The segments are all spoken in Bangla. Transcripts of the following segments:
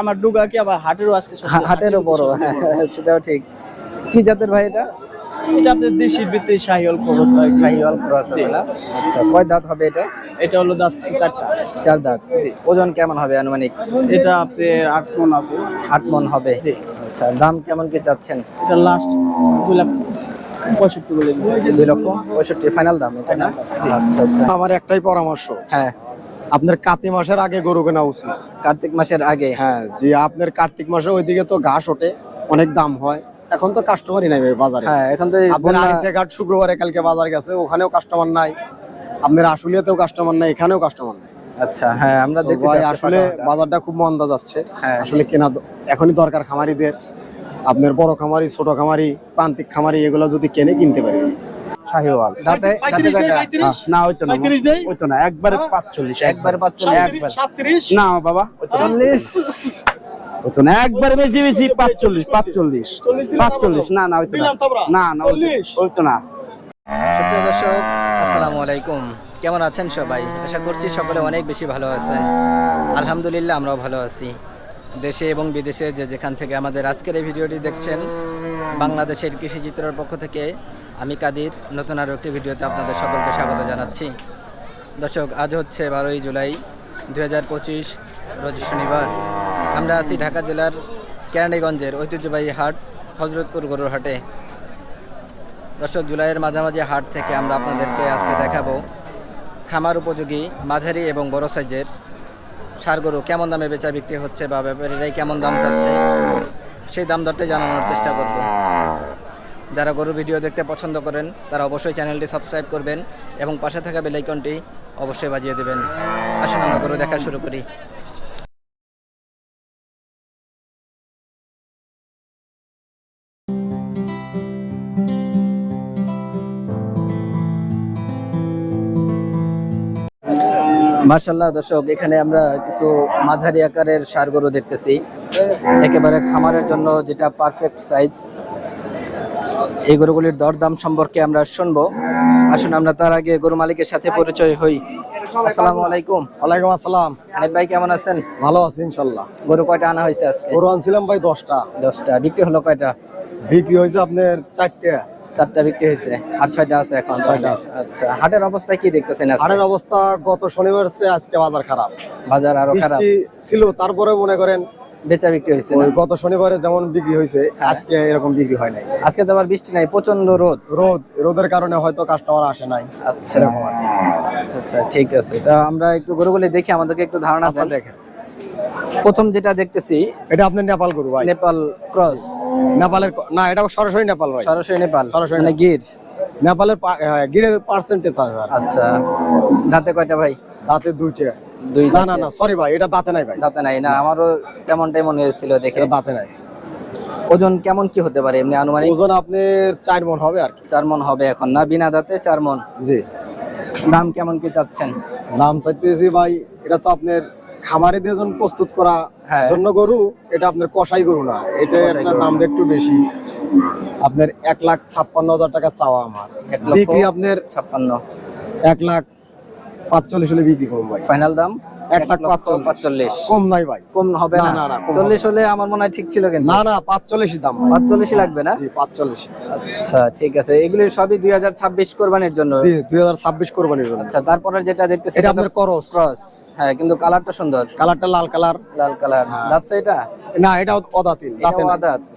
আমার ডুগা কি আবার হাটেরও আজকে হাটেরও বড় হ্যাঁ সেটাও ঠিক। কি জাতের ভাই এটা? এটা আপনার দেশির ভিতরে শাহিওল খরচ হয় শাহিওয়াল ক্রস আছে না? আচ্ছা কয় দাঁত হবে এটা? এটা হলো দাঁত চারটা। চার দাঁত। ওজন কেমন হবে আনুমানিক? এটা আপনার আট মন আছে। আট মন হবে। জি। আচ্ছা দাম কেমন কি চাচ্ছেন? এটা লাস্ট দুই লাখ পঁয়ষট্টি বলে দিচ্ছি দুই লক্ষ পঁয়ষট্টি ফাইনাল দাম এটা না? আচ্ছা আচ্ছা। আমার একটাই পরামর্শ। হ্যাঁ। আপনার কাতি মাসের আগে গরু কেনা উচিত। কার্তিক মাসের আগে? হ্যাঁ যে আপনার কার্তিক মাসে ওইদিকে তো ঘাস ওঠে অনেক দাম হয়। এখন তো কাস্টমারই নাই বাজারে। হ্যাঁ এখন তো আপনার বন্যা- আরিসে ঘাট শুক্রবারে কালকে বাজার গেছে ওখানেও কাস্টমার নাই। আপনার আশুলিয়াতেও কাস্টমার নাই এখানেও কাস্টমার নাই। আচ্ছা হ্যাঁ আমরা দেখতেছি ভাই আসলে। বাজারটা খুব মন্দা যাচ্ছে। হ্যাঁ। আসলে কেনা এখনই দরকার খামারিদের। আপনার বড় খামারি ছোট খামারি প্রান্তিক খামারি এগুলো যদি কেনে কিনতে পারি। শাহিওয়াল। দাঁতে? না হইতো না হইতো না একবারে পাঁচচল্লিশ একবারে পাঁচচল্লিশ না বাবা চল্লিশ হইতো না। একবারে বেশি বেশি পাঁচচল্লিশ পাঁচচল্লিশ। পাঁচচল্লিশ না না হইতো না। না না হইতো- হইতো না। সুপ্রিয় দর্শক আসসালামু আলাইকুম। কেমন আছেন সবাই? আশা করছি সকলে অনেক বেশি ভালো আছেন। আলহামদুলিল্লাহ আমরাও ভালো আছি। দেশে এবং বিদেশে যে যেখান থেকে আমাদের আজকের এই ভিডিওটি দেখছেন বাংলাদেশের কৃষি চিত্রের পক্ষ থেকে আমি কাদির, নতুন আরও একটি ভিডিওতে আপনাদের সকলকে স্বাগত জানাচ্ছি। দর্শক, আজ হচ্ছে বারোই জুলাই দু হাজার পঁচিশ রোজ শনিবার। আমরা আছি ঢাকা জেলার কেরানীগঞ্জের ঐতিহ্যবাহী হাট, হজরতপুর গরুর হাটে। দর্শক, জুলাইয়ের মাঝামাঝি হাট থেকে আমরা আপনাদেরকে আজকে দেখাবো খামার উপযোগী, মাঝারি এবং বড় সাইজের সার গরু কেমন দামে বেচা বিক্রি হচ্ছে বা ব্যাপারীরাই কেমন দাম চাচ্ছে, সেই দাম দরটাই জানানোর চেষ্টা করব। যারা গরু ভিডিও দেখতে পছন্দ করেন, তারা অবশ্যই চ্যানেলটি সাবস্ক্রাইব করবেন এবং পাশে থাকা বেলাইকনটি অবশ্যই বাজিয়ে দেবেন। আসুন আমরা গরু দেখা শুরু করি। মার্শাল্লাহ দর্শক, এখানে আমরা কিছু মাঝারি আকারের সার গরু দেখতেছি। একেবারে খামারের জন্য যেটা পারফেক্ট সাইজ এই গরুগুলির দরদাম সম্পর্কে আমরা শুনব। আসুন আমরা তার আগে গরু মালিকের সাথে পরিচয় হই। আসসালামু আলাইকুম। ওয়ালাইকুম আসসালাম। হানিফ ভাই কেমন আছেন? ভালো আছি ইনশাল্লাহ গরু কয়টা আনা হয়েছে আজকে? গরু আনছিলাম ভাই দশটা। দশটা। বিক্রি হলো কয়টা? বিক্রি হয়েছে আপনার চারটে। চারটা বিক্রি হয়েছে। আর ছয়টা আছে এখন ছয়টা আছে। আচ্ছা হাটের অবস্থা কি দেখতেছেন? হাটের অবস্থা গত শনিবার আজকে বাজার খারাপ। বাজার আরও খারাপ। ছিল তারপরে মনে করেন বেচা বিক্রি হয়েছে ওই গত শনিবারে যেমন বিক্রি হয়েছে হ্যাঁ। আজকে এরকম বিক্রি হয় নাই। আজকে তো আবার বৃষ্টি নাই প্রচণ্ড রোদ। রোদ রোদের কারণে হয়তো কাস্টমার আসে নাই আচ্ছা। এরকম আর কি। আচ্ছা আচ্ছা ঠিক আছে। তা আমরা একটু গরুগুলি দেখি আমাদেরকে একটু ধারণা আচ্ছা দেন। দেখেন। প্রথম যেটা দেখতেছি এটা আপনার নেপাল গরু ভাই। নেপাল ক্রস। নেপালের ক- না এটা সরাসরি নেপাল ভাই। সরাসরি নেপাল সরাসরি মানে। গির। নেপালের পা- হ্যাঁ, গিরের পার্সেন্টেজ আছে। আর। আচ্ছা। দাঁতে কয়টা ভাই? দাঁতে দুইটা। দুই না না না সরি ভাই এটা দাঁতে নাই ভাই। দাঁতে নাই না আমারও তেমনটাই মনে হয়েছিল দেখে। দাঁতে নাই। ওজন কেমন কি হতে পারে এমনি আনুমানিক? ওজন আপনার চার মন হবে আর কি। চার মন হবে এখন না বিনা দাঁতে চার মন? জি। দাম কেমন কি চাচ্ছেন? দাম চাইতেছি ভাই এটা তো আপনার খামারিদের জন্য প্রস্তুত করা হ্যাঁ। জন্য গরু এটা আপনার কষাই গরু না এটা আপনার গরু। দাম একটু বেশি। আপনার এক লাখ ছাপ্পান্ন হাজার টাকা চাওয়া আমার। বিক্রি আপনার ছাপ্পান্ন। এক লাখ পাঁচচল্লিশ হলে বিক্রি করব ফাইনাল দাম? এক লাখ পাঁচচল্লিশ। কম নাই ভাই। কম হবে না, না চল্লিশ হলে আমার মনে হয় ঠিক ছিল কিন্তু। না না পাঁচচল্লিশই দাম পাঁচচল্লিশই লাগবে না? জি পাঁচচল্লিশ। আচ্ছা ঠিক আছে। এগুলি সবই দুই হাজার ছাব্বিশ কোরবানির জন্য। জি দুই হাজার ছাব্বিশ কোরবানির জন্য। আচ্ছা তারপরে যেটা দেখতেছি এটা আপনার করস ক্রস হ্যাঁ কিন্তু কালারটা সুন্দর। কালারটা লাল কালার। লাল কালার। যাচ্ছে এটা? না এটা অদাতিল দাঁতে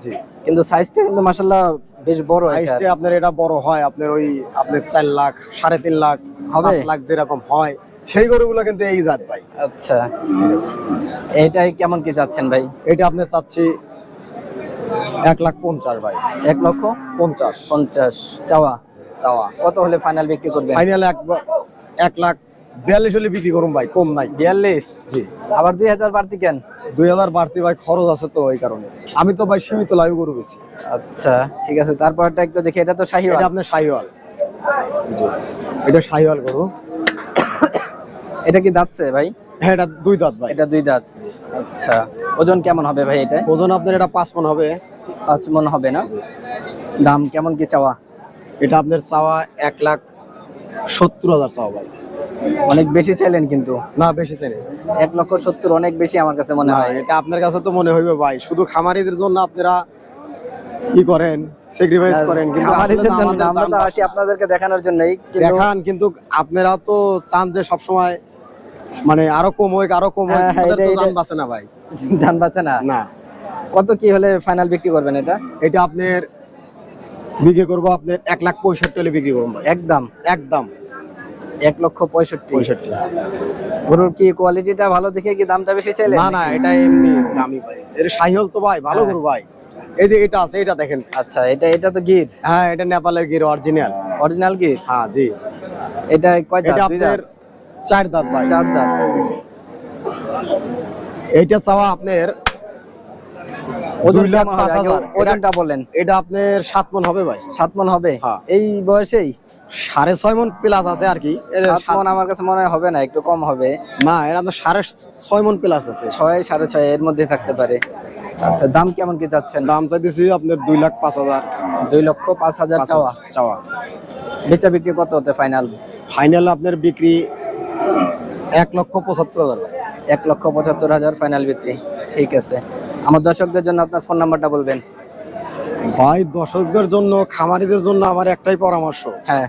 জি। কিন্তু সাইজটা কিন্তু মাশাল্লাহ বেশ বড় সাইজটা আপনার এটা বড় হয় আপনার ওই আপনার চার লাখ সাড়ে তিন লাখ হবে? লাখ যেরকম হয়। সেই গরুগুলো কিন্তু এই জাত ভাই। আচ্ছা। এইটাই কেমন কি যাচ্ছেন ভাই? এটা আপনি চাচ্ছি এক লাখ পঞ্চাশ ভাই। এক লক্ষ পঞ্চাশ। পঞ্চাশ। চাওয়া? চাওয়া। কত হলে ফাইনাল বিক্রি করবেন? ফাইনাল এক এক লাখ বিয়াল্লিশ হলে বিক্রি করুন ভাই কম নাই। বিয়াল্লিশ? জি। আবার দুই হাজার বাড়তি কেন? দুই হাজার বাড়তি ভাই খরচ আছে তো এই কারণে। আমি তো ভাই সীমিত লাইভ গরু বেশি আচ্ছা ঠিক আছে। তারপরটা একটু দেখি এটা তো শাহি এটা আপনার শাহিওয়াল। জি। এটা শাহিওয়াল গরু। এটা কি দাঁতছে ভাই? হ্যাঁ এটা দুই দাঁত ভাই। এটা দুই দাঁত। আচ্ছা ওজন কেমন হবে ভাই এটা? ওজন আপনার এটা পাঁচ মন হবে। পাঁচ মন হবে না? দাম কেমন কি চাওয়া? এটা আপনার চাওয়া এক লাখ সত্তর হাজার চাওয়া ভাই। অনেক বেশি চাইলেন কিন্তু। না বেশি চাই নাই। এক লক্ষ সত্তর অনেক বেশি আমার কাছে মনে হয়। এটা আপনার কাছে তো মনে হইবে ভাই। শুধু খামারিদের জন্য আপনারা কি করেন স্যাক্রিফাইস করেন কিন্তু আমরা তো আসি আপনাদেরকে দেখানোর জন্যই দেখান কিন্তু আপনারা তো চান যে সবসময় মানে আরও কম হোক আরও কম হোক হ্যাঁ, হ্যাঁ, তো জান বাঁচে না ভাই। জান বাঁচে না? না। কত কি হলে ফাইনাল বিক্রি করবেন এটা? এটা আপনার বিক্রি করব আপনার এক লাখ পঁয়ষট্টি হলে বিক্রি করব ভাই। একদম? একদম। এক লক্ষ পঁয়ষট্টি। পঁয়ষট্টি গরুর কি কোয়ালিটিটা ভালো দেখে কি দামটা বেশি চাইলেন না না এটা এমনি দামি ভাই। এর সাহিল তো ভাই ভালো হ্যাঁ। করু ভাই। এই যে এটা আছে এটা দেখেন। আচ্ছা এটা এটা তো গির? হ্যাঁ এটা নেপালের গির অরিজিনাল অরিজিনাল গির? হ্যাঁ জি। এটা কয় এটা আপনার? চার দাঁত ভাই। চার দাঁত। এইটা চাওয়া আপনার দুই লাখ পাঁচ হাজার। ওজনটা বলেন। এটা আপনার সাত মন হবে ভাই। সাত মন হবে? হ্যাঁ। এই বয়সেই? সাড়ে ছয় মন প্লাস আছে আর কি। এর সাত সাত- মন আমার কাছে মনে হবে না একটু কম হবে। না এর আপনার সাড়ে ছয় মন প্লাস আছে। ছয় সাড়ে ছয় এর মধ্যে থাকতে পারে। আচ্ছা দাম কেমন কি চাচ্ছেন? দাম চাইতেছি আপনার দুই লাখ পাঁচ হাজার। দুই লক্ষ পাঁচ হাজার চাওয়া। চাওয়া। বেচা বিক্রি কত হতে ফাইনাল ফাইনাল আপনার বিক্রি এক লক্ষ পঁচাত্তর হাজার। এক লক্ষ পঁচাত্তর হাজার ফাইনাল বিক্রি। ঠিক আছে। আমার দর্শকদের জন্য আপনার ফোন নাম্বারটা বলবেন। ভাই দর্শকদের জন্য খামারিদের জন্য আমার একটাই পরামর্শ। হ্যাঁ।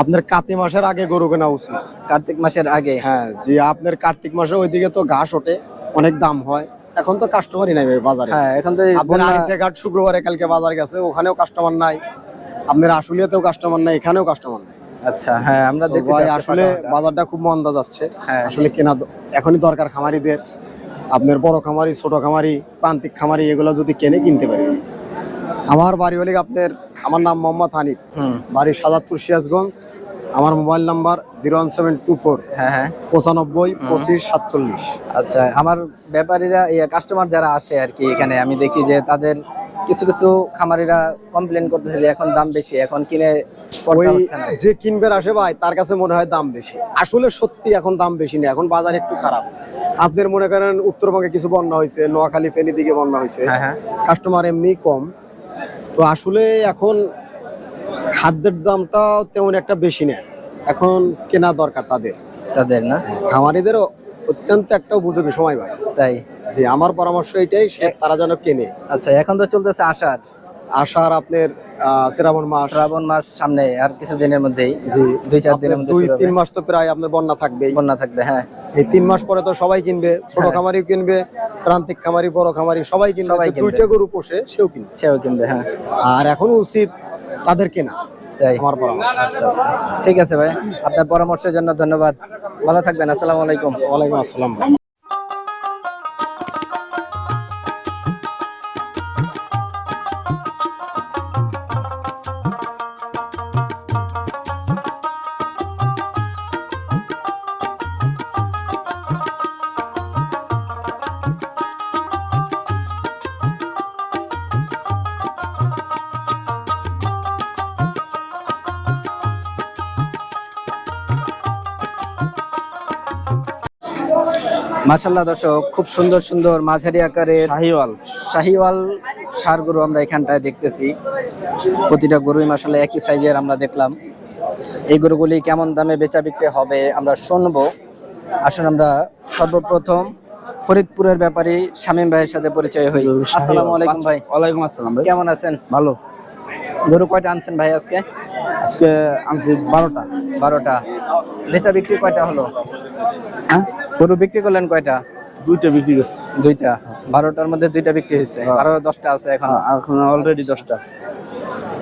আপনার কার্তিক মাসের আগে গরু কেনা উচিত। কার্তিক মাসের আগে? হ্যাঁ যে আপনার কার্তিক মাসে ওইদিকে তো ঘাস ওঠে অনেক দাম হয়। এখন তো কাস্টমারই নাই ভাই বাজারে। হ্যাঁ এখন তো আপনার আরিসে ঘাট শুক্রবারে কালকে বাজার গেছে ওখানেও কাস্টমার নাই। আপনার আশুলিয়াতেও কাস্টমার নাই এখানেও কাস্টমার নাই। আচ্ছা হ্যাঁ আমরা তো দেখতে ভাই আসলে বাজারটা খুব মন্দা যাচ্ছে। হ্যাঁ। আসলে কেনা এখনই দরকার খামারিদের। আপনার বড় খামারি ছোট খামারি প্রান্তিক খামারি এগুলো যদি কেনে কিনতে পারি। আমার বাড়ি হলে আপনার আমার নাম মোহাম্মদ হানিফ। বাড়ি সাজাদপুর সিরাজগঞ্জ। আমার mobile number zero one seven two four. হ্যাঁ হ্যাঁ। পঁচানব্বই পঁচিশ সাতচল্লিশ। আচ্ছা আমার ব্যাপারীরা কাস্টমার যারা আসে আর কি এখানে আমি দেখি যে তাদের কিছু কিছু খামারিরা কমপ্লেন করতেছে যে এখন দাম বেশি এখন কিনে ওই যে কিনবেন আসে ভাই তার কাছে মনে হয় দাম বেশি। আসলে সত্যি এখন দাম বেশি না এখন বাজার একটু খারাপ। আপনার মনে করেন উত্তরবঙ্গে কিছু বন্যা হয়েছে নোয়াখালী ফেনী দিকে বন্যা হয়েছে। হ্যাঁ হ্যাঁ। কাস্টমার এমনি কম। তো আসলে এখন খাদ্যের দামটা তেমন একটা বেশি নেই। এখন কেনা দরকার তাদের। তাদের না? খামারিদেরও অত্যন্ত একটা উপযোগী সময় ভাই। তাই। যে আমার পরামর্শ এটাই সে তারা যেন কেনে। আচ্ছা এখন তো চলতেছে আষাঢ়। আষাঢ় আপনার শ্রাবণ মাস। শ্রাবণ মাস সামনে আর কিছু দিনের মধ্যেই। জি দুই চার দিনের মধ্যে দুই তিন মাস তো প্রায় আপনার বন্যা থাকবেই। বন্যা থাকবে হ্যাঁ। এই তিন মাস পরে তো সবাই কিনবে ছোট হ্যাঁ। খামারিও কিনবে প্রান্তিক খামারি বড় খামারি সবাই কিনবে। দুইটা গরু পোষে সেও কিনবে। সেও কিনবে হ্যাঁ। আর এখন উচিত তাদের কেনা তাই। আমার পরামর্শ। আচ্ছা আচ্ছা। ঠিক আছে ভাই আপনার পরামর্শের জন্য ধন্যবাদ। ভালো থাকবেন আসসালামু আলাইকুম। ওয়ালাইকুম আসসালাম ভাই মাশাল্লাহ দর্শক খুব সুন্দর সুন্দর মাঝারি আকারের শাহিওয়াল। শাহিওয়াল সার গরু আমরা এখানটায় দেখতেছি। প্রতিটা গরুই মাসাল্লাহ একই সাইজের আমরা দেখলাম। এই গরুগুলি কেমন দামে বেচা বিক্রি হবে আমরা শুনব। আসুন আমরা সর্বপ্রথম ফরিদপুরের ব্যাপারী শামীম ভাইয়ের সাথে পরিচয় হই। আসসালামু আলাইকুম ভাই। ওয়ালাইকুম আসসালাম ভাই। কেমন আছেন? ভালো। গরু কয়টা আনছেন ভাই আজকে? আজকে আনছি বারোটা। বারোটা। বেচা বিক্রি কয়টা হলো? হ্যাঁ? গরু বিক্রি করলেন কয়টা? দুইটা বিক্রি করছি। দুইটা। বারোটার মধ্যে দুইটা বিক্রি হয়েছে। হ্যাঁ। আরও দশটা আছে এখন। হ্যাঁ, এখন অলরেডি দশটা আছে।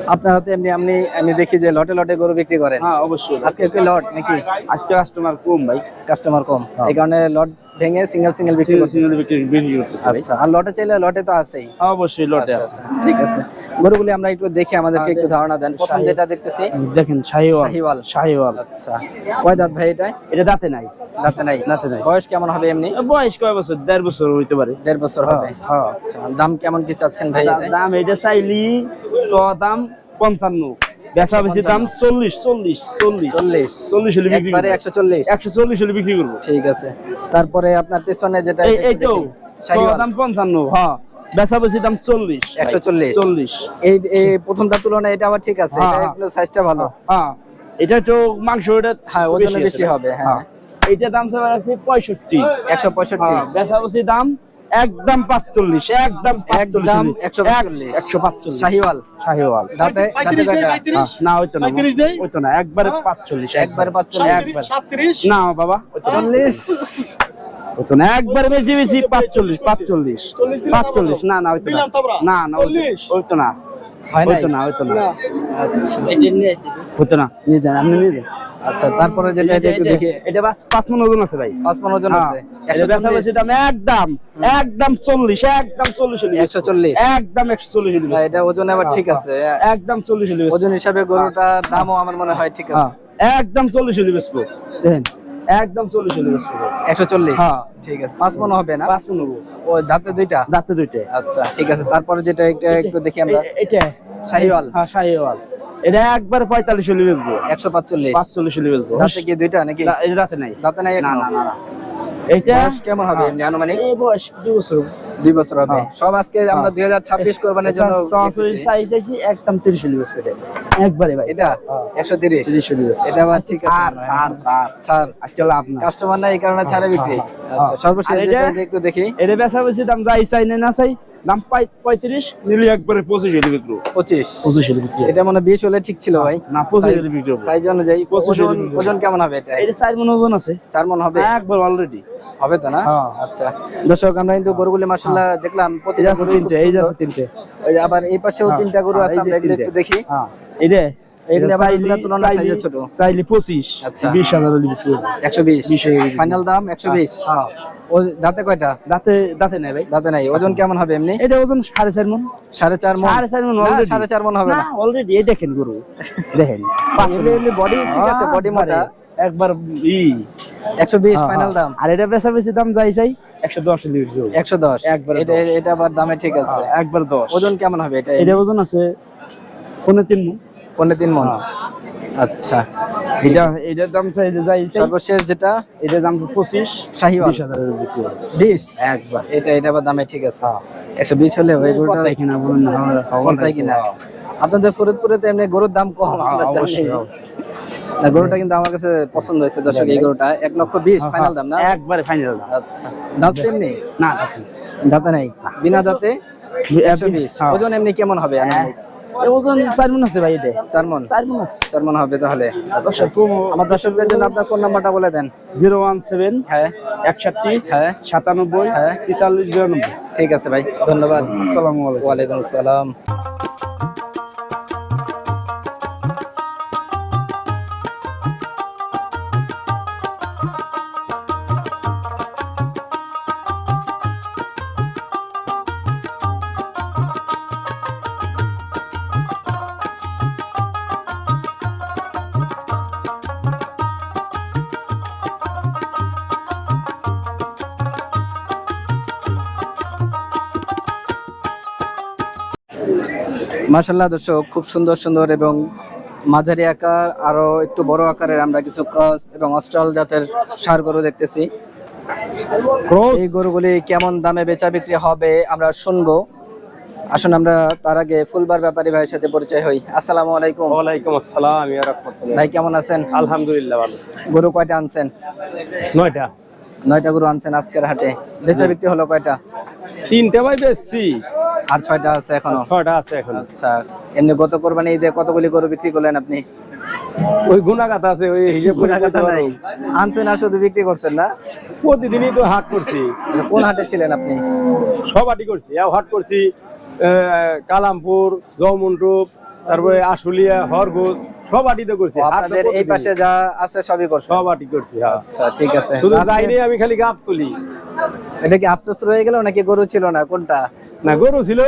আপনারা তো এমনি আপনি আমি দেখি যে লটে লটে গরু বিক্রি করেন। হ্যাঁ অবশ্যই। আজকে কি লট নাকি? আজকে কাস্টমার কম ভাই। কাস্টমার কম। হ্যাঁ। এই কারণে লট ভেঙে সিঙ্গেল সিঙ্গেল বিক্রি করছেন সিঙ্গেল বিক্রি বিক্রি করতেছি আচ্ছা আর লটে চাইলে লটে তো আছেই। হ্যাঁ, অবশ্যই লটে আচ্ছা, আছে। আচ্ছা, ঠিক আছে। গরুগুলি আমরা একটু দেখি আমাদেরকে একটু ধারণা দেন। প্রথম যেটা দেখতেছি দেখেন শাহিওয়াল। শাহিওয়াল। শাহিওয়াল। আচ্ছা কয় দাঁত ভাই এটা? এটা দাঁতে নাই। দাঁতে নাই। দাঁতে নাই। বয়স কেমন হবে এমনি? বয়স কয় বছর? দেড় বছর হইতে পারে। দেড় বছর হবে। হ্যাঁ আচ্ছা দাম কেমন কি চাচ্ছেন ভাই দাম এটা? চাইলি চ দাম পঞ্চান্ন। বেচা বেশি দাম চল্লিশ চল্লিশ চল্লিশ। চল্লিশ। চল্লিশ হলে বিক্রি করব। একশো চল্লিশ। একশো চল্লিশ হলে বিক্রি করব। ঠিক আছে। তারপরে আপনার পেছনে যেটা এই তো দাম পঞ্চান্ন হ্যাঁ। বেচা বেশি দাম চল্লিশ। একশো চল্লিশ। চল্লিশ। এই এই প্রথমটার তুলনায় এটা আবার ঠিক আছে। হ্যাঁ, এটা হ্যাঁ। সাইজটা ভালো। হ্যাঁ। এটা তো মাংস এটা হ্যাঁ ওজনে বেশি হবে হ্যাঁ। এইটা দাম চাওয়া আছে পঁয়ষট্টি। একশো পঁয়ষট্টি। হ্যাঁ, বেচাবসি দাম একদম পাঁচচল্লিশ একদম একদম একশো পাঁচচল্লিশ। একশো পাঁচচল্লিশ। শাহিওয়াল শাহিওয়াল দাঁতে দাঁতে কয়টা? হ্যাঁ, না হইতো না হইতো না একবারে পাঁচচল্লিশ একবারে পাঁচচল্লিশ। একবার। না বাবা না। চল্লিশ। হইতো না একবারে বেশি বেশি পাঁচচল্লিশ পাঁচচল্লিশ। পাঁচচল্লিশ। না না হইতো না। না না হইতো- না। হয় হইতো না হইতো না। হইতো না। নিয়ে যান আপনি নিয়ে যান। আচ্ছা তারপরে যেটা এটা একটু দেখি। এটা পাঁচ- পাঁচ মন ওজন আছে ভাই। পাঁচ পনেরো জন হ্যাঁ, আছে। এটা বেচা বেশি দাম একদম একদম চল্লিশ একদম চল্লিশ হলে একশো চল্লিশ। একদম একশো চল্লিশ হলে না, এটা ওজন আবার ঠিক আছে। একদম চল্লিশ হলে ওজন হিসাবে গরুটার দামও আমার মনে হয় ঠিক আছে। হ্যাঁ একদম চল্লিশ হলে বেচবো। দেখেন। একদম চল্লিশ হলে বেচবো। একশো চল্লিশ? হ্যাঁ। ঠিক আছে। পাঁচ মনে হবে না? পাঁচ মন হব। ও দাঁতে দুইটা? দাঁতে দুইটা। আচ্ছা ঠিক আছে। তারপরে যেটা একটা একটু দেখি আমরা। এটা শাহিওয়াল? হ্যাঁ শাহিওয়াল। এটা একবার পঁয়তাল্লিশ হলে বেচবো। একশো পাঁচচল্লিশ। পাঁচচল্লিশ হলে বেচবো। দাঁতে কি দুইটা নাকি? এটা দাঁতে নাই। দাঁতে নাই না না না কেমন হবে? এমনি আনুমানিক? এই বয়স দুই বছর দুই বছর হবে। হ্যাঁ। সব আজকে আমরা দুই হাজার ছাব্বিশ কোরবানির জন্য একদম তিরিশ বেচবো এটা। একবারে ভাই। এটা? একশো তিরিশ? তিরিশ বেচবো। এটা আবার ঠিক আছে। ছাড় ছাড় ছাড় ছাড় আজকে লাভ না কাস্টমার না এই কারণে ছাড়ে বিক্রি। হ্যাঁ, আচ্ছা সর্বশেষ একটু দেখি। এটা বেচা বেশি দাম যাই চাই না না চাই দাম পঁয়ত্রিশ নিলে একবারে পঁচিশ হলে বিক্রি পঁচিশ। পঁচিশ হলে বিক্রি এটা মনে হয় বিশ হলে ঠিক ছিল ভাই। না পঁচিশ হলে বিক্রি সাইজ অনুযায়ী ওজন। ওজন কেমন হবে এটা? এটা চার মন ওজন আছে। চার মন হবে? একবার অলরেডি হবে তো না? হ্যাঁ। আচ্ছা। দর্শক আমরা কিন্তু গরুগুলি মার্শাল্লাহ দেখলাম এই প্রতিটা তিনটে এই যে আছে তিনটে। ওই আবার এই পাশেও হ্যাঁ, তিনটা গরু হ্যাঁ, আছে আমরা একটু দেখি। হ্যাঁ। এটা এগুলি আবার এগুলোর তুলনায় চাইলে- ছোট। চাইলে পঁচিশ আচ্ছা। বিশ হাজার হলে বিক্রি হবে। একশো বিশ। বিশ হয়ে গেছে। ফাইনাল দাম একশো বিশ। হ্যাঁ। ও দাঁতে কয়টা? দাঁতে দাঁতে নেই ভাই। দাঁতে নাই। ওজন কেমন হবে এমনি? এটা ওজন সাড়ে চার মন। সাড়ে চার মন? সাড়ে চার মন মন হবে না। অলরেডি এই দেখেন গরু। দেখেন। এমনি বডি ঠিক আছে বডি মোটা। একবার ই। একশো বিশ হ্যাঁ, ফাইনাল দাম। আর এটা বেচা বেশি দাম যাই চাই একশো দশ হলে বিক্রি হবে। একশো দশ। একবারে এটা এটা আবার দামে ঠিক আছে। হ্যাঁ, একবার দশ। ওজন কেমন হবে এটা? এটা ওজন আছে পনেরো তিন মন। পনেরো তিন মন। হ্যাঁ। আচ্ছা। এটা এটার দাম চাই যে যাই সর্বশেষ যেটা? এটার দাম পঁচিশ? শাহিওয়াল। বিশ হাজারের বিশ? একবার। এটা এটা আবার দামে ঠিক আছে। একশো বিশ হলে ওই গরুটা কিনা বলুন না কিনা। আপনাদের ফরিদপুরে তো এমনি গরুর দাম কম না গরুটা কিন্তু আমার কাছে পছন্দ হয়েছে দর্শক এই গরুটা। এক লক্ষ বিশ ফাইনাল দাম না? একবারে ফাইনাল দাম। আচ্ছা। দাঁত এমনি? না দাঁতে নাই। বিনা দাঁতে? একশো বিশ। হ্যাঁ। ওজন এমনি কেমন হবে হ্যাঁ। ওজন চার মন আছে ভাই এটা। চার মন চার মন আছে। চার মন হবে তাহলে। আচ্ছা। আমার দর্শকদের জন্য আপনার ফোন নাম্বারটা বলে দেন। জিরো ওয়ান সেভেন হ্যাঁ। একষট্টি হ্যাঁ। সাতানব্বই হ্যাঁ। তেতাল্লিশ বিরানব্বই। ঠিক আছে ভাই ধন্যবাদ। আসসালামু আলাইকুম। ওয়ালাইকুম আসসালাম। মার্শাল্লাহ দর্শক খুব সুন্দর সুন্দর এবং মাঝারি আকার আরও একটু বড় আকারের আমরা কিছু ক্রস এবং অস্ট্রাল জাতের সার গরু দেখতেছি। এই গরুগুলি কেমন দামে বেচা বিক্রি হবে আমরা শুনব। আসুন আমরা তার আগে ফুলবার ব্যাপারী ভাইয়ের সাথে পরিচয় হই। আসসালামু আলাইকুম। ওয়ালাইকুম আসসালাম ইয়া রাহমাতুল্লাহ। ভাই কেমন আছেন? আলহামদুলিল্লাহ ভালো। গরু কয়টা আনছেন? নয়টা। নয়টা গরু আনছেন আজকের হাটে। বেচা বিক্রি হলো কয়টা? তিনটা ভাই বেচছি। আর ছয়টা আছে এখন? ছয়টা আছে এখন। আচ্ছা এমনি গত কোরবানি ঈদে কতগুলি গরু বিক্রি করলেন আপনি? ওই গুণাগাতা আছে ওই হিসেব কথা নাই। আনছেন আর শুধু বিক্রি করছেন না? প্রতিদিনই তো হাট করছি। কোন হাটে ছিলেন আপনি? সব হাটই করছি। হাট করছি কালামপুর জৌমন্টুপ তারপরে আশুলিয়া সব হাটিতে করছি। আপনাদের এই পাশে যা আছে সবই করছেন? সব হাটি করছি হ্যাঁ। আচ্ছা ঠিক আছে। শুধু যাইনি আমি খালি গাপ তুলি। এটা কি আফসোস রয়ে গেল নাকি গরু ছিল না? কোনটা? না গরু ছিল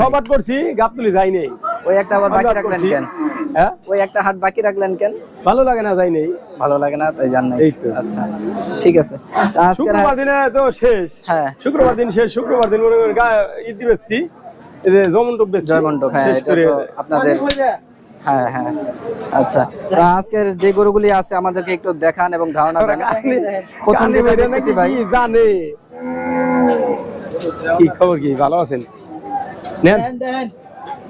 সব। হাট করছি গাপ তুলি যাইনি। ওই একটা আবার বাকি রাখলেন কেন? হ্যাঁ? ওই একটা হাট বাকি রাখলেন কেন? ভালো লাগে না যাইনি। ভালো লাগে না তাই জান নাই। এই তো। আচ্ছা ঠিক আছে। শুক্রবার দিনে তো শেষ। হ্যাঁ। শুক্রবার দিন শেষ শুক্রবার দিন মনে করেন ঈদ বেচছি হ্যাঁ আপনাদের হ্যাঁ হ্যাঁ আচ্ছা। আজকের যে গরুগুলি আছে আমাদেরকে একটু দেখান এবং ধারণা দেন। প্রথম কানে যেটা বেরো দেখতেছি নাকি ভাই। কি জানে? কি খবর কি? ভালো আছেন? নেন।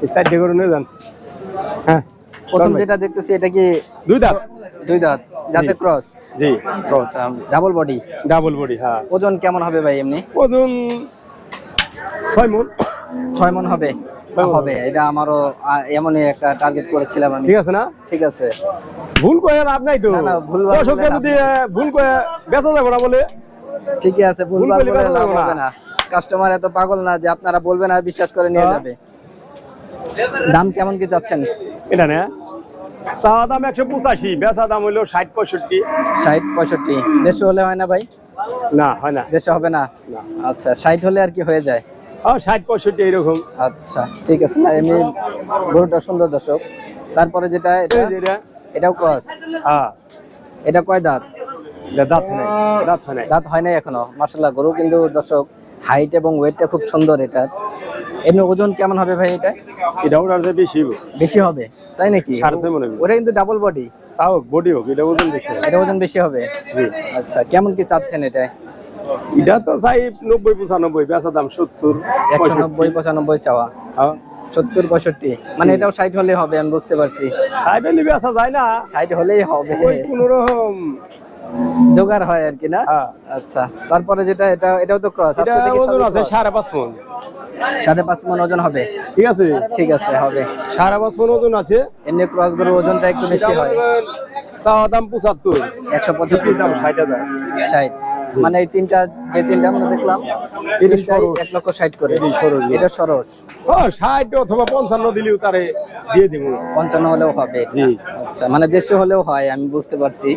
এই সাইডে করে নিয়ে যান। হ্যাঁ প্রথম যেটা দেখতেছি এটা কি দুই দাঁত। দুই দাঁত। যাতে জি। ক্রস জি ডাবল বডি ডাবল বডি হ্যাঁ। ওজন কেমন হবে ভাই এমনি? ওজন ছয় মন। ছয় মন হবে? হবে এটা আমারও এমনই একটা টার্গেট করেছিলাম আমি। ঠিক আছে না? ঠিক আছে। ভুল করে লাভ নাই তো। না, বলে দর্শকরা যদি ভুল করে বেচা যাবে না বলে? ঠিকই আছে ভুল ভুল বেচা লাভ। হবে না। কাস্টমার এত পাগল না যে আপনারা বলবেন আর বিশ্বাস করে নিয়ে হ্যাঁ। যাবে। দাম কেমন কি যাচ্ছেন এটা না। চাওয়া দাম একশো পঁচাশি বেচা দাম হইল ষাট পঁয়ষট্টি। ষাট পঁয়ষট্টি। দেশে হলে হয় না ভাই? না হয় না। দেশে হবে না? আচ্ছা ষাট হলে আর কি হয়ে যায়? ষাট পঁয়ষট্টি এইরকম আচ্ছা ঠিক আছে। না এমনি গরুটা সুন্দর দর্শক। তারপরে যেটা এটা এটাও ক্রস। হ্যাঁ। এটা কয় দাঁত? দাঁত হয় নাই দাঁত হয় নাই। দাঁত হয় নাই এখনও। মার্শাল্লাহ গরু কিন্তু দর্শক হাইট এবং ওয়েটটা খুব সুন্দর এটার। এমনি ওজন কেমন হবে ভাই এটা? এটা ওটার যে বেশি হইবো। বেশি হবে তাই নাকি? সাড়ে ছয় মনে হয়। ওটা কিন্তু ডাবল বডি তাও বডি হোক এটা ওজন বেশি হবে। এটা ওজন বেশি হবে? জি। আচ্ছা কেমন কি চাচ্ছেন এটা? এটা তো চাই নব্বই পঁচানব্বই বেচা দাম সত্তর একশো নব্বই পঁচানব্বই চাওয়া। হ্যাঁ। সত্তর পঁয়ষট্টি। মানে এটাও ষাট হলে হবে আমি বুঝতে পারছি। ষাট হলে বেচা যায় না। ষাট হলেই হবে। কোনো রকম জোগাড় হয় আর কি না? হ্যাঁ। আচ্ছা তারপরে যেটা এটা এটাও তো ক্রস এটা ওজন আছে সাড়ে পাঁচ মন। সাড়ে ওজন হবে? ঠিক আছে। ঠিক আছে হবে। সাড়ে পাঁচ মন ওজন আছে। এমনি ক্রস গরুর ওজনটা একটু বেশি হয়। চাওয়া দাম দাম হাজার। মানে এই তিনটা যে তিনটা আমরা দেখলাম এটা সরস। এক লক্ষ ষাট করে। এটা সরস ও ষাট অথবা পঞ্চান্ন দিলেও তারে দিয়ে দিব। হলেও হবে। জি। আচ্ছা মানে দেড়শো হলেও হয় আমি বুঝতে পারছি।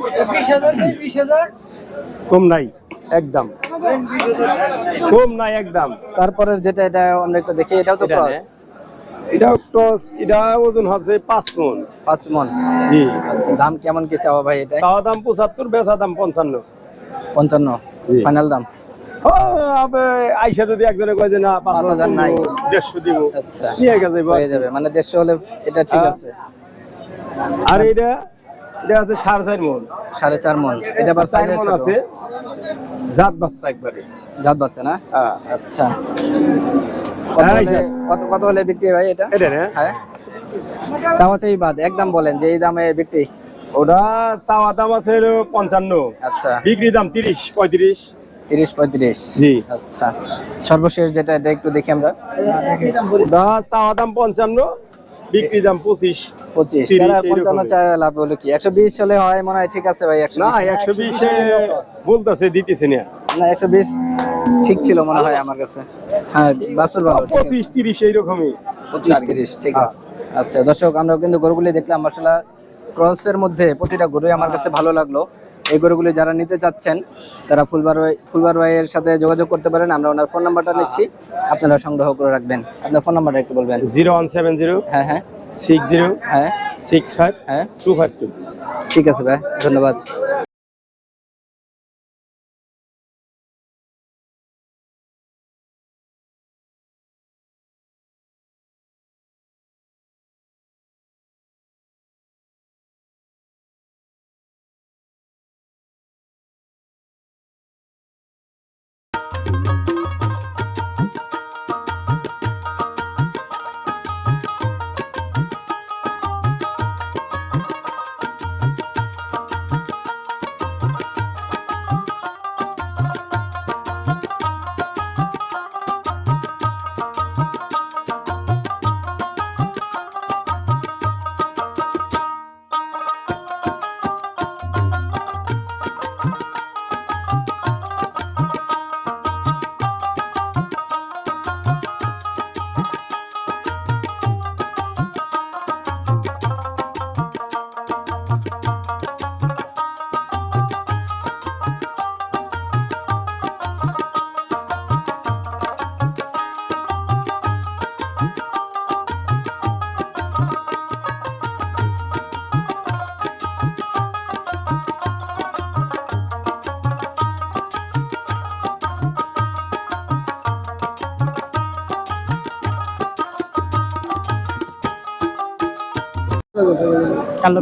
কম নাই একদম। কম নাই একদম। তারপরে যেটা এটা আমরা একটু দেখি এটাও তো ক্রস নে। এটা ক্রস এটা ওজন আছে পাঁচ মন। পাঁচ মন? জি। আচ্ছা দাম কেমন কি চাওয়া ভাই এটা? চাওয়া দাম পঁচাত্তর বেচা দাম পঞ্চান্ন। পঞ্চান্ন? ফাইনাল দাম? আইসা যদি একজনে কয় যে না পাঁচ হাজার নাই। দেড়শো দিব। আচ্ছা। নিয়ে গেছে হয়ে যাবে। মানে দেড়শো হলে এটা ঠিক। আছে। আর এটা এটা আছে সাড়ে চার মন। সাড়ে চার মন। এটা মন আছে। জাত বাচ্চা একবারে। জাত বাচ্চা না? হ্যাঁ। আচ্ছা। কত কত কত হলে বিক্রি ভাই এটা? এটা না? হ্যাঁ। চাওয়া চাই বাদ একদম বলেন যে এই দামে বিক্রি। ওটা চাওয়া দাম আছে পঞ্চান্ন। আচ্ছা। বিক্রি দাম তিরিশ পঁয়ত্রিশ। তিরিশ পঁয়ত্রিশ। জি। আচ্ছা। সর্বশেষ যেটা এটা একটু দেখি আমরা। ওটা চাওয়া দাম পঞ্চান্ন। বিক্রি দাম পঁচিশ পঁচিশ। তারা পঞ্চান্ন চায় লাভ হলো কি? একশো বিশ হলে হয় মনে হয় ঠিক আছে ভাই একশো না একশো বিশে বলতেছে দিতেছে না। না একশো বিশ ঠিক ছিল মনে হয় আমার কাছে। হ্যাঁ বাসুর ভালো পঁচিশ তিরিশ এইরকমই। পঁচিশ তিরিশ ঠিক আছে। আচ্ছা দর্শক আমরা কিন্তু গরুগুলি দেখলাম আসলে ক্রসের মধ্যে প্রতিটা গরুই আমার কাছে ভালো লাগল। এই গরুগুলি যারা নিতে চাচ্ছেন তারা ফুলবার ভাই ফুলবার ভাইয়ের সাথে যোগাযোগ করতে পারেন। আমরা ওনার ফোন নাম্বারটা নিচ্ছি। আপনারা সংগ্রহ করে রাখবেন। আপনার ফোন নাম্বারটা একটু বলবেন। জিরো ওয়ান সেভেন জিরো হ্যাঁ হ্যাঁ। সিক্স জিরো হ্যাঁ। সিক্স ফাইভ হ্যাঁ। Two five two. ঠিক আছে ভাই ধন্যবাদ।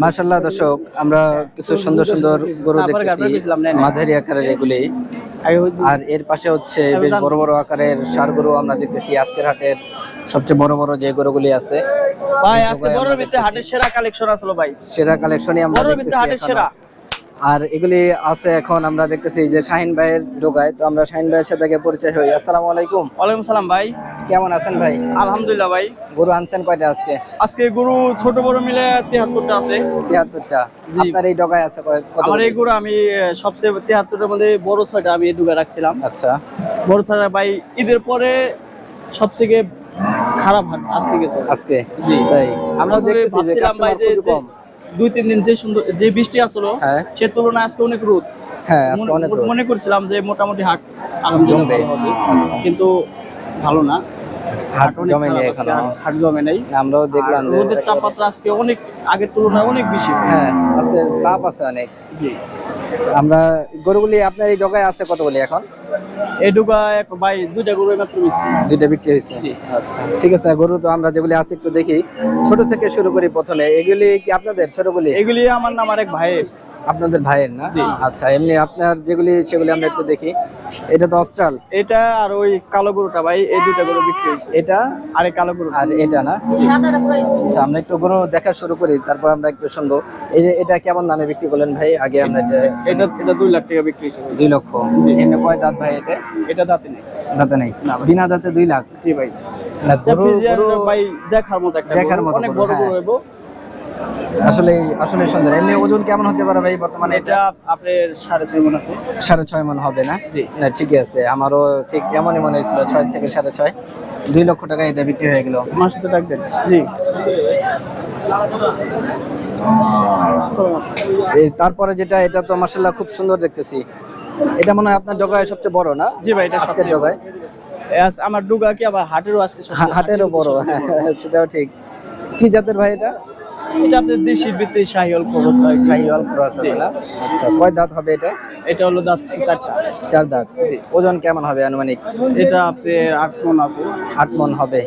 মাশাল্লাহ দর্শক আমরা কিছু সুন্দর সুন্দর গরু দেখতেছি। মাঝারি আকারের এগুলি। আর এর পাশে হচ্ছে বেশ বড় বড় আকারের সার গরু আমরা দেখতেছি। আজকের হাটের সবচেয়ে বড় বড় যে গরুগুলি আছে ভাই আজকে বড় হাটের সেরা কালেকশন আসলো ভাই। সেরা কালেকশনই আমরা দেখতেছি হাটের সেরা। আর এগুলি আছে এখন আমরা দেখতেছি যে শাহিন ভাইয়ের ডোগায় তো আমরা শাহিন ভাইয়ের সাথে পরিচয় হই। আসসালামু আলাইকুম। ওয়ালাইকুম সালাম ভাই। কেমন আছেন ভাই? আলহামদুলিল্লাহ ভাই। গরু আনছেন কয়টা আজকে? আজকে গরু ছোট বড় মিলে তিয়াত্তরটা আছে। তিয়াত্তরটা। আপনার এই ডগায় আছে আমার এই গরু? আমি সবচেয়ে তিয়াত্তরটার মধ্যে বড় ছয়টা আমি ঢুকে রাখছিলাম। আচ্ছা। বড় ছয়টা ভাই ঈদের পরে সবথেকে খারাপ হাট আজকে গেছে। আজকে? জি। তাই। আমরা দেখতেছি যে কাস্টমার খুবই কম। দুই তিন দিন যে সুন্দর যে বৃষ্টি আসলো হ্যাঁ। সে তুলনায় আজকে অনেক রোদ হ্যাঁ মনে-। মনে করছিলাম যে মোটামুটি হাট আলহামদুলিল্লাহ জমবে। আচ্ছা। কিন্তু ভালো না হাট জমে নেই এখনও হাট- জমে নেই আমরাও দেখলাম আর যে রোদের তাপমাত্রা আজকে অনেক আগের তুলনায় অনেক বেশি হ্যাঁ আজকে তাপ আছে অনেক জি আমরা গরুগুলি আপনার এই ডগায় আছে কতগুলি এখন এক ভাই দুইটা গরু মাত্র বেশি দুইটা বিক্রি হয়েছে? জি। আচ্ছা ঠিক আছে গরু তো আমরা যেগুলি আছে একটু দেখি। ছোট থেকে শুরু করি প্রথমে। এগুলি কি আপনাদের? ছোটগুলি এগুলি আমার নাম আরেক ভাইয়ের। আপনাদের ভাইয়ের না? আচ্ছা এমনি আপনার যেগুলি সেগুলি আমরা একটু দেখি। এটা তো অস্ট্রাল। এটা আর ওই কালো গরুটা ভাই এই দুইটা গরু বিক্রি হয়েছে। এটা? আর এই কালো গরু। আর এটা না? আচ্ছা আমরা একটু গরু দেখা শুরু করি তারপর আমরা একটু শুনব। এই যে এটা কেমন দামে বিক্রি করলেন ভাই? আগে আমরা এটা এটা এটা দুই লাখ টাকা বিক্রি হয়েছে। দুই লক্ষ। এমনি কয় দাঁত ভাই এটা? এটা দাঁতে নেই। দাঁতে নেই? না বিনা দাঁতে দুই লাখ। জি ভাই। না গরু ভাই দেখার মতো একটা দেখার মতো অনেক গরু, বড় গরু হ্যাঁ। হইব। আসলে আসলে সুন্দর। এমনি ওজন কেমন হতে পারে ভাই বর্তমানে? এটা আপনার সাড়ে ছয় মন আছে। সাড়ে ছয় মন হবে না? জি। না ঠিকই আছে। আমারও ঠিক এমনই মনে হয়েছিল ছয় থেকে সাড়ে ছয়। দুই লক্ষ টাকা এটা বিক্রি হয়ে গেল। মাসে তো ডাক জি। এই তারপরে যেটা এটা তো মার্শাল্লাহ খুব সুন্দর দেখতেছি। এটা মনে হয় আপনার ডগায় সবচেয়ে বড় না? জি ভাই এটা আজকের ডগায়? আমার ডুগা কি আবার হাটেরও আজকে হাটেরও বড় হ্যাঁ সেটাও ঠিক। কি জাতের ভাই এটা? এটা আপনার দেশি ভিতরে শাহিওয়াল ক্রস হয়। শাহিওয়াল ক্রস আছে না? আচ্ছা কয় দাঁত হবে এটা? এটা হলো দাঁত চারটা। চার দাঁত। ওজন কেমন হবে আনুমানিক? এটা আপনার আট মন আছে। আট মন হবে।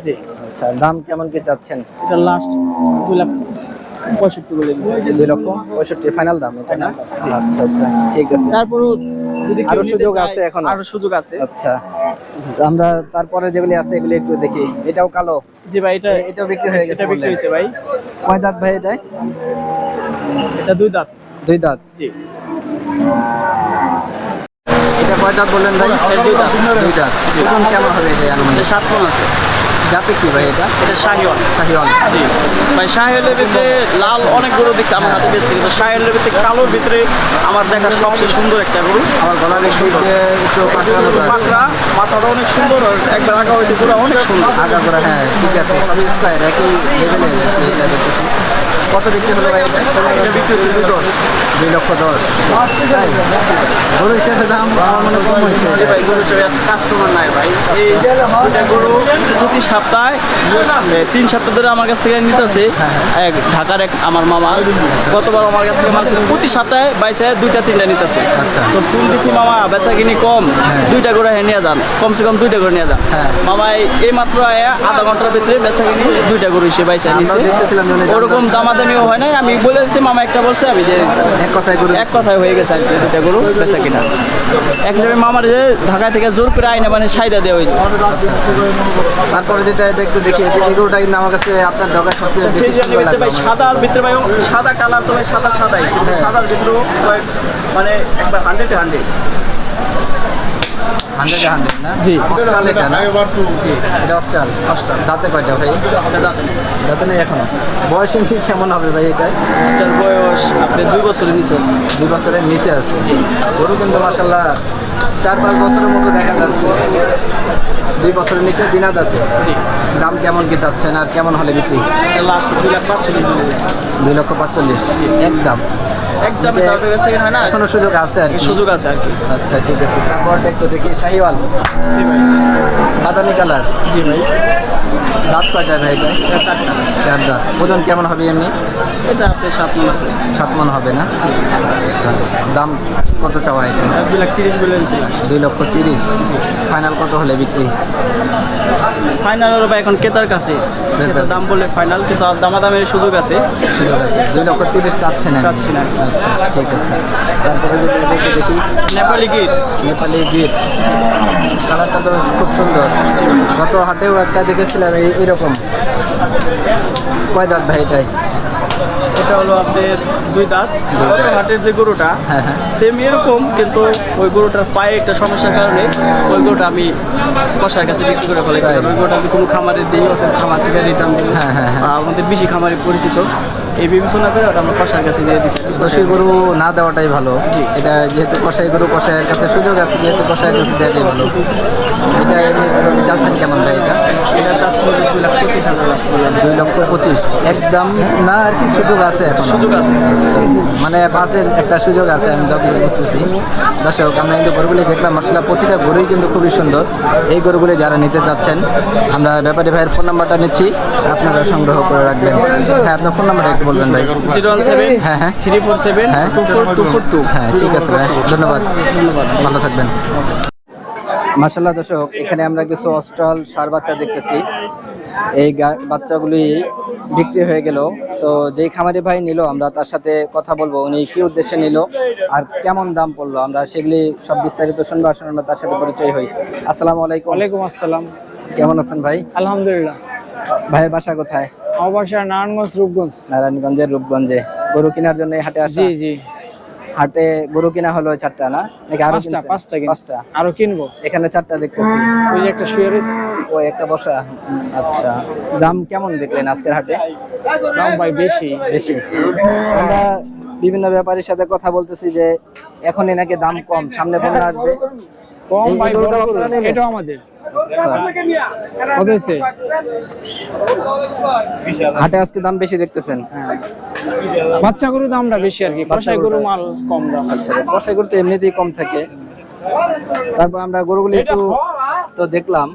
আচ্ছা দাম কেমন কি চাচ্ছেন? এটা লাস্ট দুই লাখ পঁয়ষট্টি বলে দিচ্ছি দুই লক্ষ পঁয়ষট্টি ফাইনাল দাম এটা না? আচ্ছা আচ্ছা ঠিক আছে। তারপরও যদি আরও সুযোগ আছে এখনও? আরও সুযোগ আছে। আচ্ছা আমরা তারপরে যেগুলি আছে এগুলি একটু দেখি। এটাও কালো? জি ভাই এটা এটাও বিক্রি হয়ে গেছে এটা বিক্রি হয়েছে ভাই। কয় দাঁত ভাই এটা এটা দুই দাঁত। দুই দাঁত? জি। এটা কয় দাঁত বললেন ভাই? দুই দাঁত। দুই দাঁত। কেমন হবে এটা আনুমানিক? সাত মন আছে। জাতে কি ভাই এটা? এটা শাহিওয়াল। শাহিওয়াল। জি। ভাই শাহিওয়ালের ভিতরে লাল অনেক গরু দেখছি আমার হাতে দেখছি কিন্তু শাহিওয়ালের ভিতরে কালোর ভিতরে আমার দেখা সবচেয়ে সুন্দর একটা গরু আমার গলার একটু পাকড়া মাথাটা অনেক সুন্দর একবার আগা হইতে পুরো অনেক সুন্দর। আগা করে হ্যাঁ ঠিক আছে সবই স্কোয়ার একই লেভেলে এটা দেখতেছি। কত বিক্রি হলো ভাই এটা? এটা বিক্রি হচ্ছে দুই দশ। দুই লক্ষ দশ। গরু হিসেবে দাম আমার মনে কম হয়েছে। ভাই গরু হিসেবে কাস্টমার নাই ভাই। এই গরু প্রতি সপ্তাহে তিন সপ্তাহ ধরে আমার কাছ থেকে নিতেছে। এক ঢাকার এক আমার মামা। গতবার আমার কাছ থেকে মাল প্রতি সপ্তাহে বাইশে দুইটা তিনটা নিতেছে। আচ্ছা। তো ফুল দিছি মামা বেচা কিনি কম দুইটা করে হ্যাঁ নিয়ে যান কমসে কম দুইটা করে নিয়ে যান। হ্যাঁ। মামা এই- মাত্র আধা ঘণ্টার ভিতরে বেচা কিনি দুইটা গরু হিসেবে বাইশে নিছে। ওরকম দামাদামিও হয় নাই আমি বলে দিচ্ছি মামা একটা বলছে আমি দিয়ে দিচ্ছি এক কথায় গরু এক কথায় হয়ে গেছে আর কি দুইটা গরু বেচা কিনা। এক হিসাবে মামার যে ঢাকা থেকে জোর করে আইনে মানে সাইদা দেওয়া হয়েছে তারপরে যেটা এটা একটু দেখি এই কিন্তু আমার কাছে আপনার দরকার সবচেয়ে বেশি সুন্দর লাগল ভাই। সাদার ভিতরে ভাই সাদা কালার তো ভাই সাদা সাদাই হ্যাঁ। সাদার ভিতরেও মানে একবার হান্ড্রেড হান্ড্রেড হান্ড্রেড হান্ড্রেড না? জি। এটা না? জি এটা অস্ট্রাল অস্ট্রাল। দাঁতে কয়টা ভাই? দাঁত দাঁতে নেই এখনও। বয়স ঠিক কেমন হবে ভাই এটা এটার বয়স আপনি দুই বছরের নিচে আছে। দুই বছরের নিচে আছে। গরু কিন্তু মাসাল্লাহ চার পাঁচ বছরের মতো দেখা যাচ্ছে। দুই বছরের নিচে বিনা দাঁতে। জি। দাম কেমন কি চাচ্ছেন আর কেমন হলে বিক্রি? দুই লাখ পাঁচচল্লিশ দুই লক্ষ পাঁচচল্লিশ। একদম একদম। তারপরে বেচা কিনা হয় না? এখনও সুযোগ আছে আর কি। সুযোগ আছে আর কি। আচ্ছা ঠিক আছে। তারপরটা একটু দেখি শাহিওয়াল। জি ভাই। বাদামি কালার। জি ভাই। দাঁত কয়টা ভাই? চার দাঁত ওজন কেমন হবে এমনি? এটা আপনি সাত মন আছে। সাত মন হবে না? আচ্ছা, দাম? কত চাওয়া এটা? দুই লক্ষ তিরিশ। ফাইনাল কত হলে বিক্রি? ফাইনাল হলো এখন ক্রেতার কাছে। দাম বলে ফাইনাল কিন্তু দামাদামের সুযোগ আছে। সুযোগ আছে। দুই লক্ষ তিরিশ চাচ্ছে না চাচ্ছি না। আচ্ছা ঠিক আছে। তারপরে যদি এদিকে দেখি। নেপালি গিট নেপালি গির কালারটা তো খুব সুন্দর। গত হাটেও একটা দেখেছিলাম এই এরকম কয় দাঁত ভাই এটাই? এটা হলো আপনার দুই দাঁত। হাটের যে গরুটা হ্যাঁ, হ্যাঁ। সেম এরকম কিন্তু ওই গরুটার পায়ে একটা সমস্যার কারণে ওই গরুটা আমি কষার কাছে বিক্রি করে ফেলেছি তাই। ওই গরুটা আমি কোনো খামারে দিই ওদের খামার থেকে রিটার্ন দিই হ্যাঁ, হ্যাঁ, হ্যাঁ। আমাদের বেশি খামারে পরিচিত এই বিবেচনা করে ওটা আমরা কষার কাছে দিয়ে দিচ্ছি কষাই গরু না দেওয়াটাই ভালো এটা যেহেতু কষাই গরু কষাইয়ের কাছে সুযোগ আছে যেহেতু কষাইয়ের কাছে দেওয়াটাই ভালো এটা এমনি চাচ্ছেন কেমন ভাই এটা? এটা চাচ্ছি দুই লাখ পঁচিশ হাজার দুই লক্ষ পঁচিশ। একদম না আর কি সুযোগ আছে সুযোগ আছে। আচ্ছা, মানে বাসের একটা সুযোগ আছে আমি যতটুকু বুঝতেছি। দর্শক আমরা কিন্তু গরুগুলি দেখলাম মশলা প্রতিটা গরুই কিন্তু খুবই সুন্দর। এই গরুগুলি যারা নিতে চাচ্ছেন আমরা ব্যাপারী ভাইয়ের ফোন নাম্বারটা নিচ্ছি। আপনারা সংগ্রহ করে রাখবেন। হ্যাঁ আপনার ফোন নাম্বারটা একটু বলবেন ভাই। জিরো ওয়ান সেভেন হ্যাঁ, হ্যাঁ। থ্রি ফোর সেভেন হ্যাঁ। Two four two four two. হ্যাঁ ঠিক আছে ভাই। ধন্যবাদ। ভালো থাকবেন। মার্শাল্লাহ দর্শক এখানে আমরা কিছু অস্ট্রাল সার বাচ্চা দেখতেছি। এই বাচ্চাগুলি বিক্রি হয়ে গেল। তো যেই খামারি ভাই নিল আমরা তার সাথে কথা বলব উনি কি উদ্দেশ্যে নিল আর কেমন দাম পড়ল আমরা সেগুলি সব বিস্তারিত শুনব আসলে আমরা তার সাথে পরিচয় হই। আসসালামু আলাইকুম। ওয়ালাইকুম আসসালাম। কেমন আছেন ভাই? আলহামদুলিল্লাহ। ভাইয়ের বাসা কোথায়? আমার বাসা নারায়ণগঞ্জ রূপগঞ্জ। নারায়ণগঞ্জের রূপগঞ্জে। গরু কেনার জন্য হাটে আসা? জি জি। হাটে গরু কিনা হলো চারটা না? নাকি আরও পাঁচটা? পাঁচটা পাঁচটা? আরও কিনবো। এখানে চারটা দেখতেছি। ওই যে একটা শুয়ে রয়েছে। ওই একটা বসা। আচ্ছা। দাম কেমন দেখলেন আজকের হাটে? দাম ভাই বেশি। বেশি। আমরা বিভিন্ন ব্যাপারীর সাথে কথা বলতেছি যে এখনই নাকি দাম কম সামনে বন্যা আসবে। কম ভাই? এটাও আমাদের। হাটে আজকে দাম বেশি দেখতেছেন। বাচ্চা গরু দামটা বেশি আর কি কষাই গরু মাল কম দাম। আচ্ছা কষাই গরু তো এমনিতেই কম থাকে। তারপর আমরা গরুগুলি একটু তো দেখলাম।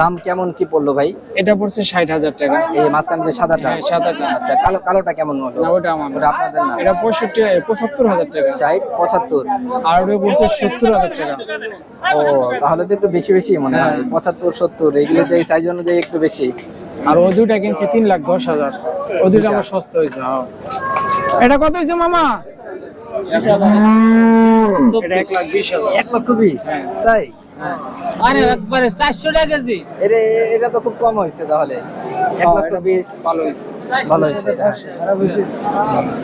দাম কেমন কি পড়ল ভাই? এটা পড়ছে ষাট হাজার টাকা। এই মাঝখানে যে সাদাটা? হ্যাঁ, সাদাটা। আচ্ছা কালো কালোটা কেমন হলো না ওটা আমার। ওটা আপনাদের না? এটা পঁয়ষট্টি পঁচাত্তর হাজার টাকা। ষাট পঁচাত্তর? আর ওটা পড়ছে সত্তর হাজার টাকা। ও তাহলে তো একটু বেশি বেশি মনে হয়। পঁচাত্তর সত্তর এগুলোতে এই সাইজ অনুযায়ী একটু বেশি। আর ও দুইটা কিনছি তিন লাখ দশ হাজার। ও দুইটা আমার সস্তা হয়েছে হ্যাঁ। এটা কত হয়েছে মামা? এক লাখ বিশ হাজার। এক লক্ষ বিশ? তাই? আরে একবারে চারশো টাকা কেজি। এটা এটা তো খুব কম হয়েছে তাহলে। এক লক্ষ বিশ ভালো হয়েছে। ভালো হয়েছে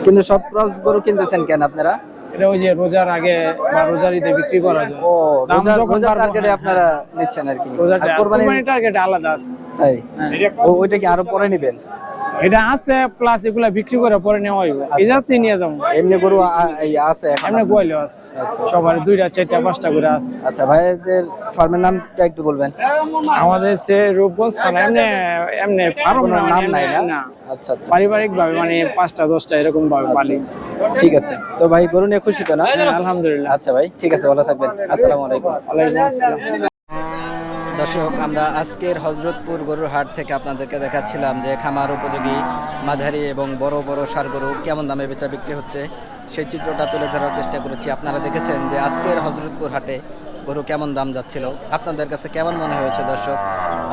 কিন্তু সব ক্রস গরু কিনতেছেন কেন আপনারা? এটা ওই যে রোজার আগে বা রোজার ঈদে বিক্রি করা যায়। ও দাম রোজার যখন টার্গেটে হ্যাঁ। আপনারা নিচ্ছেন আর কি। রোজার কোরবানি টার্গেট আলাদা আছে। তাই। হ্যাঁ। ও ওইটা কি আরও পরে নিবেন? এটা আছে প্লাস এগুলা বিক্রি করে পরে নেওয়া হইব। এই যাতে নিয়ে যাব। এমনি গরু আছে এমনি? গোয়ালে আছে। সবার দুইটা চারটা পাঁচটা করে আছে। আচ্ছা ভাইদের ফার্মের নামটা একটু বলবেন। আমাদের সে রূপগঞ্জ থানা এমনি এমনি ফার্ম নাম নাই না? আচ্ছা আচ্ছা। পারিবারিক ভাবে মানে পাঁচটা দশটা এরকম ভাবে পালি। ঠিক আছে। তো ভাই গরু নিয়ে খুশি তো না? আলহামদুলিল্লাহ। আচ্ছা ভাই ঠিক আছে ভালো থাকবেন। আসসালামু আলাইকুম। ওয়ালাইকুম আসসালাম। দর্শক, আমরা আজকের হজরতপুর গরুর হাট থেকে আপনাদেরকে দেখাচ্ছিলাম যে খামার উপযোগী, মাঝারি এবং বড় বড় সার গরু কেমন দামে বেচা বিক্রি হচ্ছে। সেই চিত্রটা তুলে ধরার চেষ্টা করেছি। আপনারা দেখেছেন যে আজকের হজরতপুর হাটে গরু কেমন দাম যাচ্ছিল। আপনাদের কাছে কেমন মনে হয়েছে দর্শক?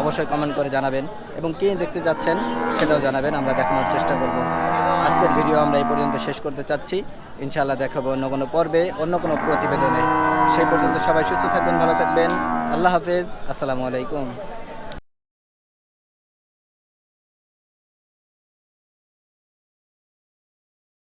অবশ্যই কমেন্ট করে জানাবেন এবং কে দেখতে যাচ্ছেন সেটাও জানাবেন। আমরা দেখানোর চেষ্টা করব। আজকের ভিডিও আমরা এই পর্যন্ত শেষ করতে চাচ্ছি। ইনশাআল্লাহ দেখাবো অন্য কোনো পর্বে, অন্য কোনো প্রতিবেদনে। সেই পর্যন্ত সবাই সুস্থ থাকবেন, ভালো থাকবেন। আল্লাহ হাফেজ। আসসালামু আলাইকুম।